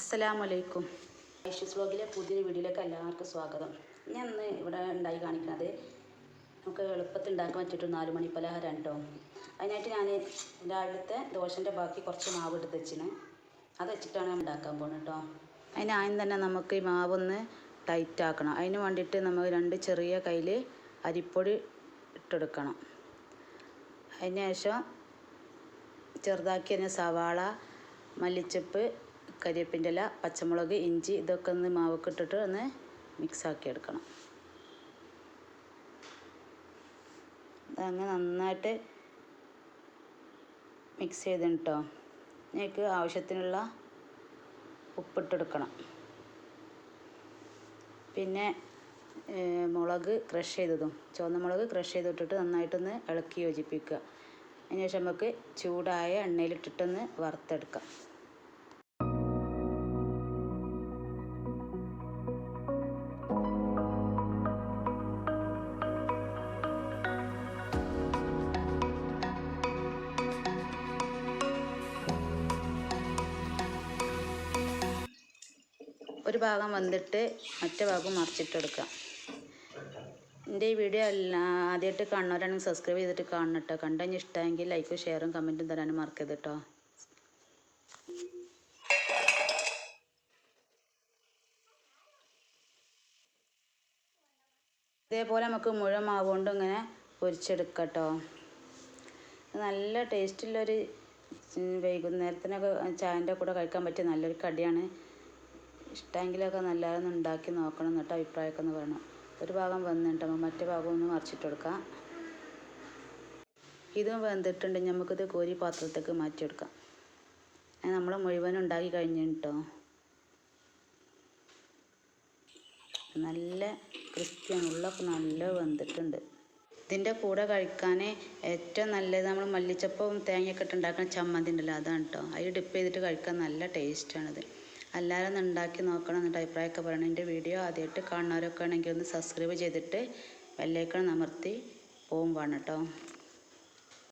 അസ്സലാമലൈക്കും. ഐഷ്യസ് വ്ലോഗിലെ പുതിയൊരു വീഡിയോയിലേക്ക് എല്ലാവർക്കും സ്വാഗതം. ഞാൻ ഇന്ന് ഇവിടെ ഉണ്ടായി കാണിക്കാതെ നമുക്ക് എളുപ്പത്തിൽ ഉണ്ടാക്കാൻ പറ്റിയിട്ട് നാല് മണി പലഹാരം കേട്ടോ. അതിനായിട്ട് ഞാൻ രാവിലത്തെ ദോശന്റെ ബാക്കി കുറച്ച് മാവ് എടുത്ത് വെച്ചിന്. അത് വെച്ചിട്ടാണ് ഞാൻ ഉണ്ടാക്കാൻ പോകുന്നത് കേട്ടോ. അതിന് ആദ്യം തന്നെ നമുക്ക് ഈ മാവൊന്ന് ടൈറ്റ് ആക്കണം. അതിന് വേണ്ടിയിട്ട് നമ്മൾ രണ്ട് ചെറിയ കയ്യിൽ അരിപ്പൊടി ഇട്ടെടുക്കണം. അതിന് ശേഷം ചെറുതാക്കി തന്നെ സവാള മല്ലിച്ചപ്പ് കരിവേപ്പിന്റെ ഇല പച്ചമുളക് ഇഞ്ചി ഇതൊക്കെ ഒന്ന് മാവൊക്കെ ഇട്ടിട്ട് ഒന്ന് മിക്സ് ആക്കി എടുക്കണം. അതങ്ങ് നന്നായിട്ട് മിക്സ് ചെയ്ത് കേട്ടോ ഇതിലേക്ക് ആവശ്യത്തിനുള്ള ഉപ്പിട്ടെടുക്കണം. പിന്നെ മുളക് ക്രഷ് ചെയ്തതും. ചുവന്ന മുളക് ക്രഷ് ചെയ്തിട്ടിട്ട് നന്നായിട്ടൊന്ന് ഇളക്കി യോജിപ്പിക്കുക. അതിന് ശേഷം നമുക്ക് ചൂടായ എണ്ണയിലിട്ടിട്ടൊന്ന് വറുത്തെടുക്കാം. ഒരു ഭാഗം വന്നിട്ട് മറ്റേ ഭാഗം മറിച്ചിട്ടെടുക്കാം. എന്റെ ഈ വീഡിയോ എല്ലാ ആദ്യമായിട്ട് കാണുന്നവരാണെങ്കിൽ സബ്സ്ക്രൈബ് ചെയ്തിട്ട് കാണണം കേട്ടോ കണ്ടെങ്കിൽ ഇഷ്ടമെങ്കിൽ ലൈക്കും ഷെയറും കമന്റും തരാനും മറക്കരുത് കേട്ടോ ഇതേപോലെ നമുക്ക് മുഴുവൻ മാവ് കൊണ്ട് ഇങ്ങനെ പൊരിച്ചെടുക്കാം കേട്ടോ നല്ല ടേസ്റ്റുള്ളൊരു വൈകുന്നേരത്തിനൊക്കെ ചായന്റെ കൂടെ കഴിക്കാൻ പറ്റിയ നല്ലൊരു കടിയാണ്. ഇഷ്ടമെങ്കിലൊക്കെ നല്ലതൊന്ന് ഉണ്ടാക്കി നോക്കണം എന്നിട്ട് അഭിപ്രായമൊക്കെ ഒന്ന് പറയണം. ഒരു ഭാഗം വെന്തിട്ട് മറ്റേ ഭാഗം ഒന്ന് മറിച്ചിട്ട് കൊടുക്കാം. ഇതും വെന്തിട്ടുണ്ട് നമുക്കിത് കോരി പാത്രത്തേക്ക് മാറ്റിയെടുക്കാം നമ്മൾ മുഴുവൻ ഉണ്ടാക്കി കഴിഞ്ഞു കേട്ടോ. നല്ല ക്രിസ്പിയാണ്. ഉള്ളൊക്കെ നല്ല വെന്തിട്ടുണ്ട് ഇതിന്റെ കൂടെ കഴിക്കാൻ ഏറ്റവും നല്ലത് നമ്മൾ മല്ലിച്ചപ്പവും തേങ്ങയൊക്കെ ഇട്ട് ഉണ്ടാക്കുന്ന ചമ്മന്തി ഉണ്ടല്ലോ അതാണ് കേട്ടോ. അതിൽ ഡിപ്പ് ചെയ്തിട്ട് കഴിക്കാൻ നല്ല ടേസ്റ്റാണിത് എല്ലാവരും ഒന്ന് ഉണ്ടാക്കി നോക്കണം എന്നിട്ട് അഭിപ്രായമൊക്കെ പറയണം. എന്റെ വീഡിയോ ആദ്യമായിട്ട് കാണുന്നവരൊക്കെ ആണെങ്കിൽ ഒന്ന് സബ്സ്ക്രൈബ് ചെയ്തിട്ട് ബെല്ലൈക്കൺ അമർത്തി പോവും കേട്ടോ.